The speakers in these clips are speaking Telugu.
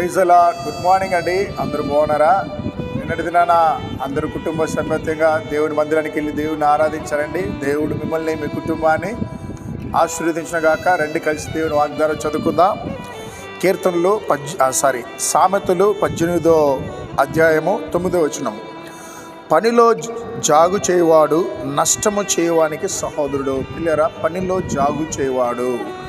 ప్రైజలా గుడ్ మార్నింగ్ అండి. అందరూ బాగున్నారా? నిన్నటి దినాన అందరు కుటుంబ సమేతంగా దేవుని మందిరానికి వెళ్ళి దేవుని ఆరాధించారండి. దేవుడు మిమ్మల్ని మీ కుటుంబాన్ని ఆశీర్వదించిన గాక రెండు కలిసి దేవుని వాగ్దానం చదువుకుందాం. కీర్తనలు పజ్ సారీ సామెతలు పద్దెనిమిదో అధ్యాయము తొమ్మిదో వచనం. పనిలో జాగు చేయవాడు నష్టము చేయవానికి సహోదరుడు. పిల్లరా పనిలో జాగు చేయవాడు.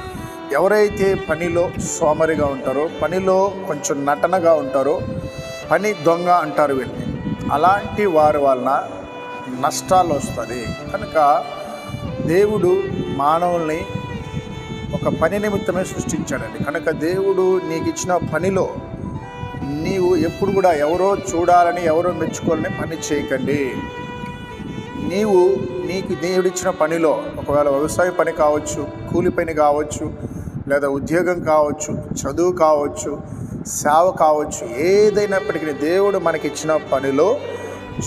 ఎవరైతే పనిలో సోమరిగా ఉంటారో పనిలో కొంచెం నటనగా ఉంటారో పని దొంగ అంటారు వీళ్ళని. అలాంటి వారి వలన నష్టాలు వస్తుంది. కనుక దేవుడు మానవుల్ని ఒక పని నిమిత్తమే సృష్టించాడండి. కనుక దేవుడు నీకు ఇచ్చిన పనిలో నీవు ఎప్పుడు కూడా ఎవరో చూడాలని ఎవరో మెచ్చుకోవాలని పని చేయకండి. నీవు నీకు దేవుడిచ్చిన పనిలో ఒకవేళ వ్యవసాయ పని కావచ్చు కూలి పని కావచ్చు లేదా ఉద్యోగం కావచ్చు చదువు కావచ్చు సేవ కావచ్చు ఏదైనప్పటికీ దేవుడు మనకిచ్చిన పనిలో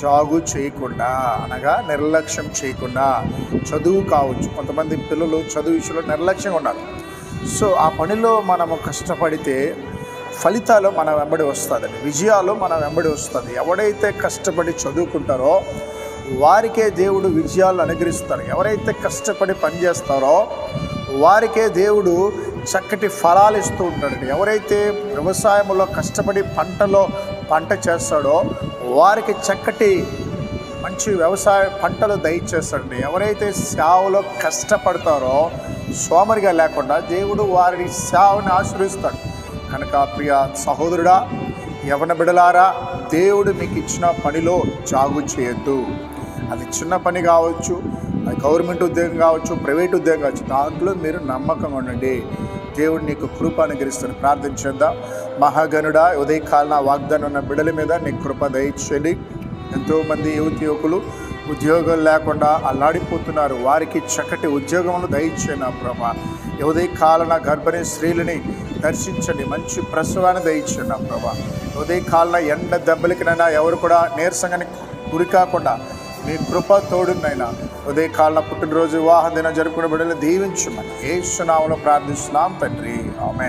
జాగు చేయకుండా అనగా నిర్లక్ష్యం చేయకుండా చదువు కావచ్చు. కొంతమంది పిల్లలు చదువు విషయంలో నిర్లక్ష్యంగా ఉన్నారు. సో ఆ పనిలో మనము కష్టపడితే ఫలితాలు మన వెంబడి వస్తుంది విజయాలు మన వెంబడి వస్తుంది. ఎవడైతే కష్టపడి చదువుకుంటారో వారికే దేవుడు విజయాలు అనుగ్రహిస్తారు. ఎవరైతే కష్టపడి పనిచేస్తారో వారికే దేవుడు చక్కటి ఫలాలు ఇస్తూ ఉంటాడండి. ఎవరైతే వ్యవసాయంలో కష్టపడి పంటలో పంట చేస్తాడో వారికి చక్కటి మంచి వ్యవసాయ పంటలు దయచేస్తాడండి. ఎవరైతే సేవలో కష్టపడతారో సోమరిగా లేకుండా దేవుడు వారి సేవని ఆశ్రయిస్తాడు కనుక ప్రియ సహోదరుడా యవన బిడలారా దేవుడు మీకు ఇచ్చిన పనిలో జాగు చేయొద్దు. అది చిన్న పని కావచ్చు అది గవర్నమెంట్ ఉద్యోగం కావచ్చు ప్రైవేట్ ఉద్యోగం కావచ్చు దాంట్లో మీరు నమ్మకంగా ఉండండి. దేవుడు నీకు కృప అనుగ్రహిస్తాడు. ప్రార్థించేద్దాం మహాగనుడా ఉదయకాలన వాగ్దానం ఉన్న బిడల మీద నీ కృప దయచేయండి. ఎంతోమంది యువతి యువకులు ఉద్యోగం లేకుండా అల్లాడిపోతున్నారు. వారికి చక్కటి ఉద్యోగములు దయచేయండి ప్రభా. ఉదయ కాలన గర్భిణీ స్త్రీలని దర్శించండి. మంచి ప్రసవాన్ని దయచేయండి ప్రభా. ఉదయ కాలన ఎండ దెబ్బలకినైనా ఎవరు కూడా నీరసంగాని గురి కాకుండా మీ కృప తోడునైనా ఉదయకాలన పుట్టినరోజు వివాహ దినం జరుపుకునే బిడ్డలు దీవించమని ఏ సునామలో ప్రార్థిస్తున్నాం తండ్రి. ఆమె